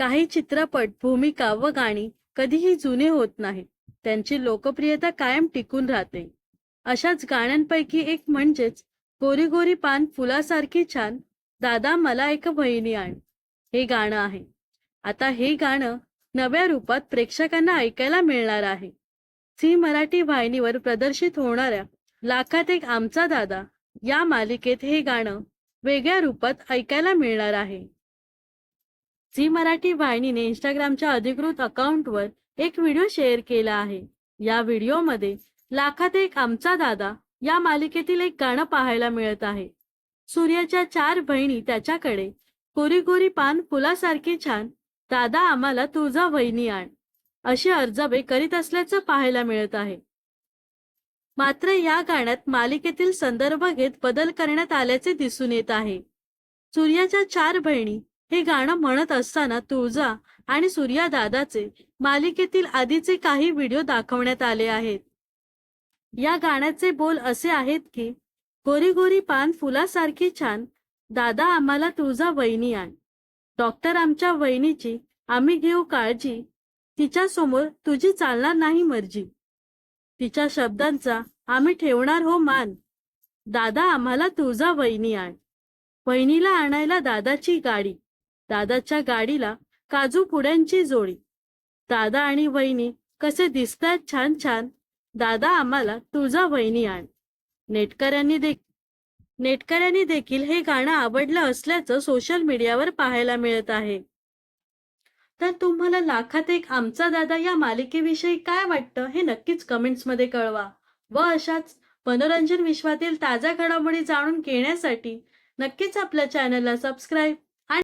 काही चित्रपट भूमिका व गाणी कधीही जुने होत नाहीत. त्यांची लोकप्रियता कायम टिकून राहते. अशाच गाण्यांपैकी एक म्हणजेच गोरी गोरी पान फुलासारखी छान दादा मला एक बहिणी आण. हे गाणं आहे. आता हे गाणं नव्या रूपात प्रेक्षकांना ऐकायला मिळणार आहे. झी मराठी वाहिनीवर प्रदर्शित होणाऱ्या लाखात एक आमचा दादा या मालिकेत हे गाणं वेगळ्या रूपात ऐकायला मिळणार आहे. झी मराठी वाहिनीने इंस्टाग्रामच्या अधिकृत अकाउंटवर एक व्हिडिओ शेअर केला आहे. या व्हिडिओमध्ये लाखात एक आमचा दादा या मालिकेतील एक गाणं पाहायला मिळत आहे. सूर्याच्या चार बहिणी त्याच्याकडे कोरी गोरी पान फुलासारखी छान दादा आम्हाला तुझा वहिनी आण अशी अर्जाबे करीत असल्याचं पाहायला मिळत आहे. मात्र या गाण्यात मालिकेतील संदर्भ घेत बदल करण्यात आल्याचे दिसून येत आहे. सूर्याच्या चार बहिणी हे गाणं म्हणत असताना तुळजा आणि सूर्या दादाचे मालिकेतील आधीचे काही व्हिडिओ दाखवण्यात आले आहेत. या गाण्याचे बोल असे आहेत की गोरी गोरी पान फुलासारखी छान दादा आम्हाला तुळजा वहिनी आण. डॉक्टर आमच्या वहिनीची आम्ही घेऊ काळजी तिच्या समोर तुझी चालणार नाही मर्जी. तिच्या शब्दांचा आम्ही ठेवणार हो मान. दादा आम्हाला तुळजा वहिनी आण. वहिनीला आणायला दादाची गाडी. दादाच्या गाडीला काजू पुड्यांची जोडी. दादा आणि वहिनी कसे दिसतात छान छान. दादा आम्हाला तुझा वहिनी आण. नेटकऱ्यांनी दे नेटकऱ्यांनी देखील हे गाणं आवडलं असल्याचं सोशल मीडियावर पाहायला मिळत आहे. तर तुम्हाला लाखात एक आमचा दादा या मालिकेविषयी काय वाटतं हे नक्कीच कमेंट्समध्ये कळवा. व अशाच मनोरंजन विश्वातील ताज्या घडामोडी जाणून घेण्यासाठी नक्कीच आपल्या चॅनलला सबस्क्राईब